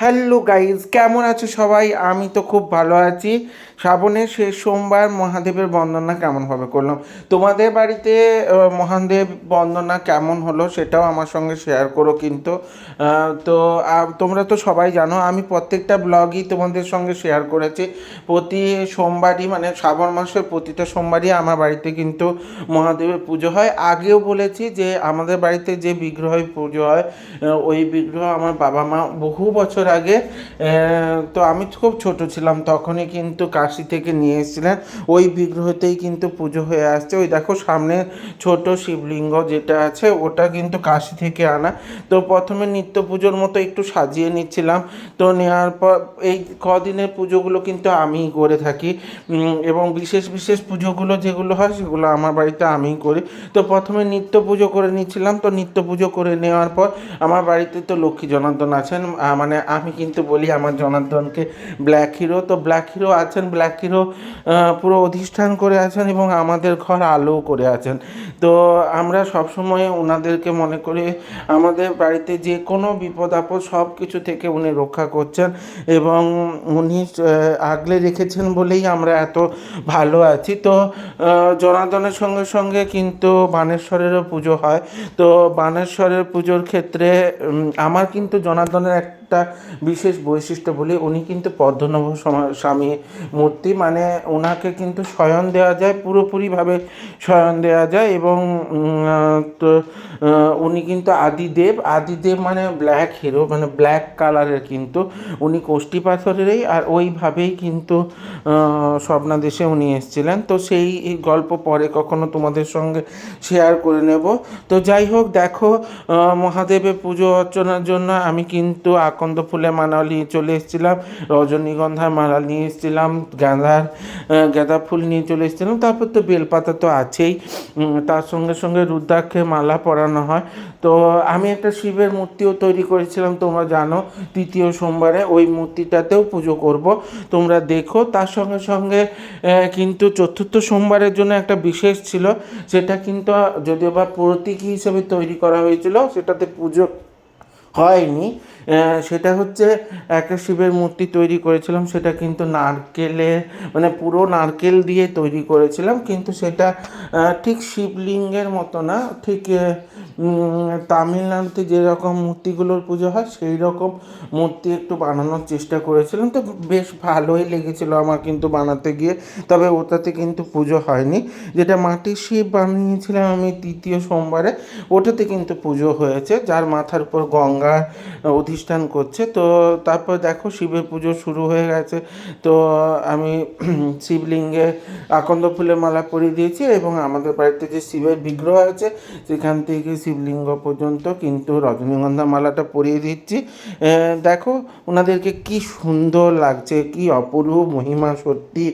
Hello guys, কেমন আছো সবাই? আমি তো খুব ভালো আছি। শ্রাবণের শেষ সোমবার মহাদেবের বন্দনা কেমনভাবে করলাম। তোমাদের বাড়িতে মহাদেব বন্দনা কেমন হলো সেটাও আমার সঙ্গে শেয়ার করো কিন্তু। তো তোমরা তো সবাই জানো, আমি প্রত্যেকটা ব্লগই তোমাদের সঙ্গে শেয়ার করেছি। প্রতি সোমবারই মানে শ্রাবণ মাসের প্রতিটা সোমবারই আমার বাড়িতে কিন্তু মহাদেবের পুজো হয়। আগেও বলেছি যে আমাদের বাড়িতে যে বিগ্রহের পুজো হয় ওই বিগ্রহ আমার বাবা মা বহু বছর আগে তো আমি খুব ছোট ছিলাম, তখনই কিন্তু কাশি থেকে নিয়ে এসেছিলেন। ওই বিগ্রহতেই কিন্তু পুজো হয়ে আসছে। ওই দেখো সামনে ছোট শিবলিঙ্গ যেটা আছে, ওটা কিন্তু কাশি থেকে আনা। তো প্রথমে নিত্য পুজোর মতো একটু সাজিয়ে নিচ্ছিলাম। তো নেওয়ার পর এই কদিনের পুজোগুলো কিন্তু আমিই করে থাকি। এবং বিশেষ বিশেষ পুজোগুলো যেগুলো হয়, সেগুলো আমার বাড়িতে আমিই করি। তো প্রথমে নিত্য পুজো করে নিচ্ছিলাম। তো নিত্য পুজো করে নেওয়ার পর আমার বাড়িতে তো লক্ষ্মী জনার্দন আছেন মানে আমি কিন্তু বলি আমার জনার্দনকে ব্ল্যাক হিরো তো ব্ল্যাক হিরো আছেন ব্ল্যাক হিরো পুরো অধিষ্ঠান করে আছেন এবং আমাদের ঘর আলো করে আছেন। তো আমরা সবসময় ওনাদেরকে মনে করি আমাদের বাড়িতে যে কোনো বিপদ, আপদ সব কিছু থেকে উনি রক্ষা করছেন এবং উনি আগলে রেখেছেন বলেই আমরা এত ভালো আছি। তো জনার্দনের সঙ্গে সঙ্গে কিন্তু বানেশ্বরেরও পুজো হয়। তো বানেশ্বরের পুজোর ক্ষেত্রে আমার কিন্তু জনার্দনের একটা বিশেষ বৈশিষ্ট্য বলি উনি কিন্তু পদ্মনভ স্বামী মূর্তি মানে ওনাকে কিন্তু শয়ন দেওয়া যায় পুরোপুরিভাবে শয়ন দেওয়া যায় এবং তো উনি কিন্তু আদিদেব আদিদেব মানে ব্ল্যাক হিরো মানে ব্ল্যাক কালারের কিন্তু উনি কোষ্ঠী পাথরেরই আর ওইভাবেই কিন্তু আহ, স্বপ্নাদেশে উনি এসেছিলেন। তো সেই গল্প পরে কখনো তোমাদের সঙ্গে শেয়ার করে নেব। তো যাই হোক দেখো মহাদেবের পুজো অর্চনার জন্য আমি কিন্তু আকন্দ ফুলের মালা নিয়ে চলে এসেছিলাম, রজনীগন্ধার মালা নিয়ে এসেছিলাম গাঁদার গাঁদা ফুল নিয়ে চলে এসেছিলাম, তারপর তো বেলপাতা তো আছেই তার সঙ্গে সঙ্গে রুদ্রাক্ষে মালা পরানো হয়। তো আমি একটা শিবের মূর্তিও তৈরি করেছিলাম, তোমরা জানো, তৃতীয় সোমবারে, ওই মূর্তিটাতেও পুজো করব, তোমরা দেখো, তার সঙ্গে সঙ্গে কিন্তু চতুর্থ সোমবারের জন্য একটা বিশেষ ছিল, সেটা কিন্তু যদিও বা প্রতীকী হিসেবে তৈরি করা হয়েছিল, সেটাতে পুজো হয়নি সেটা হচ্ছে একটা শিবের মূর্তি তৈরি করেছিলাম, সেটা কিন্তু নারকেলে মানে পুরো নারকেল দিয়ে তৈরি করেছিলাম, কিন্তু সেটা ঠিক শিবলিঙ্গের মতো না, ঠিক তামিলনাড়ুতে যেরকম মূর্তিগুলোর পুজো হয় সেই রকম মূর্তি একটু বানানোর চেষ্টা করেছিলাম, তো বেশ ভালোই লেগেছিল আমার কিন্তু বানাতে গিয়ে, তবে ওটাতে কিন্তু পুজো হয়নি। যেটা মাটির শিব বানিয়েছিলাম আমি তৃতীয় সোমবারে, ওটাতে কিন্তু পুজো হয়েছে, যার মাথার উপর গঙ্গা অধিষ্ঠান করছে। তো তারপর দেখো শিবের পুজো শুরু হয়ে গেছে। তো আমি শিবলিঙ্গে আকন্দ ফুলের মালা পরিয়ে দিয়েছি এবং আমাদের বাড়িতে যে শিবের বিগ্রহ আছে, সেখান থেকে শিবলিঙ্গ পর্যন্ত কিন্তু রজনীগন্ধা মালাটা পরিয়ে দিচ্ছি। দেখো ওনাদেরকে কি সুন্দর লাগছে, কি অপূর্ব মহিমা সত্যি।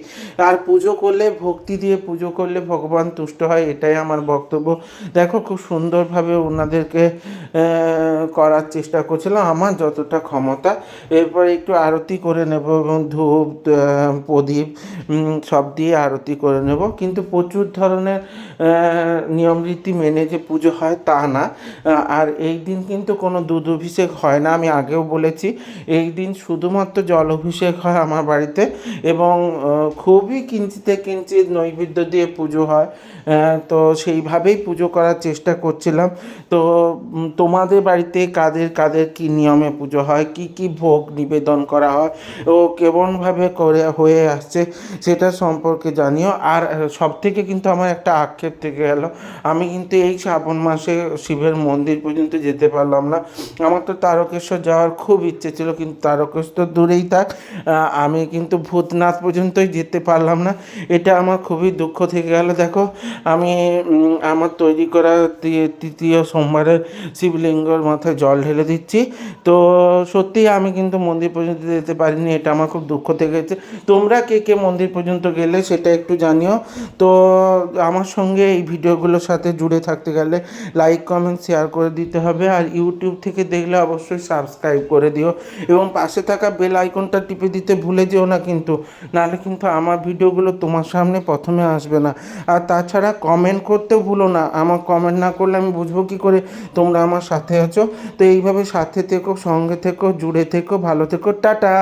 আর পুজো করলে, ভক্তি দিয়ে পুজো করলে ভগবান তুষ্ট হয়, এটাই আমার বক্তব্য। দেখো খুব সুন্দরভাবে ওনাদেরকে করার চেষ্টা করছিলাম। আমার যতটা ক্ষমতা, এরপরে একটু আরতি করে নেব, এবং ধূপ প্রদীপ সব দিয়ে আরতি করে নেব। কিন্তু প্রচুর ধরনের নিয়ম রীতি মেনে যে পুজো হয় তা না। আর এই দিন কিন্তু কোনো দুধ অভিষেক হয় না, আমি আগেও বলেছি। এই দিন শুধুমাত্র জল অভিষেক হয় আমার বাড়িতে, এবং খুবই কিঞ্চিতে কিঞ্চিত নৈবেদ্য দিয়ে পুজো হয়। তো সেইভাবেই পুজো করার চেষ্টা করছিলাম। তো তোমাদের বাড়িতে কাদের কাদের কি নিয়মে পুজো হয়, কি কি ভোগ নিবেদন করা হয় ও কেমনভাবে করে হয়ে আসছে সেটা সম্পর্কে জানিও। আর সব থেকে কিন্তু আমার একটা আক্ষেপ থেকে গেল, আমি কিন্তু এই শ্রাবণ মাসে শিবের মন্দির পর্যন্ত যেতে পারলাম না। আমার তো তারকেশ্বর যাওয়ার খুব ইচ্ছে ছিল, কিন্তু তারকেশ্বর দূরেই থাক আমি কিন্তু ভূতনাথ পর্যন্তই যেতে পারলাম না। এটা আমার খুবই দুঃখ থেকে গেল। দেখো, আমি আমার তৈরি করা তৃতীয় সোমবারের শিবলিঙ্গর মাথায় জল ঢেলে দিচ্ছি। তো সত্যি আমি কিন্তু মন্দির পর্যন্ত যেতে পারিনি, এটা আমার খুব দুঃখ থেকেছে। তোমরা কে কে মন্দির পর্যন্ত গেলে সেটা একটু জানিও। তো আমার সঙ্গে এই ভিডিওগুলোর সাথে জুড়ে থাকতে গেলে লাইক কমেন্ট শেয়ার করে দিতে হবে। আর ইউটিউব থেকে দেখলে অবশ্যই সাবস্ক্রাইব করে দিও। এবং পাশে থাকা বেল আইকনটা টিপে দিতে ভুলে যেও না কিন্তু। নাহলে কিন্তু আমার ভিডিওগুলো তোমার সামনে প্রথমে আসবে না। আর তাছাড়া কমেন্ট করতেও ভুলো না। আমার কমেন্ট না করলে আমি বুঝব কী করে তোমরা আমার সাথে আছো। তো এইভাবে সাথে থেকো। সঙ্গে থেকো জুড়ে থেকো ভালো থেকো টাটা।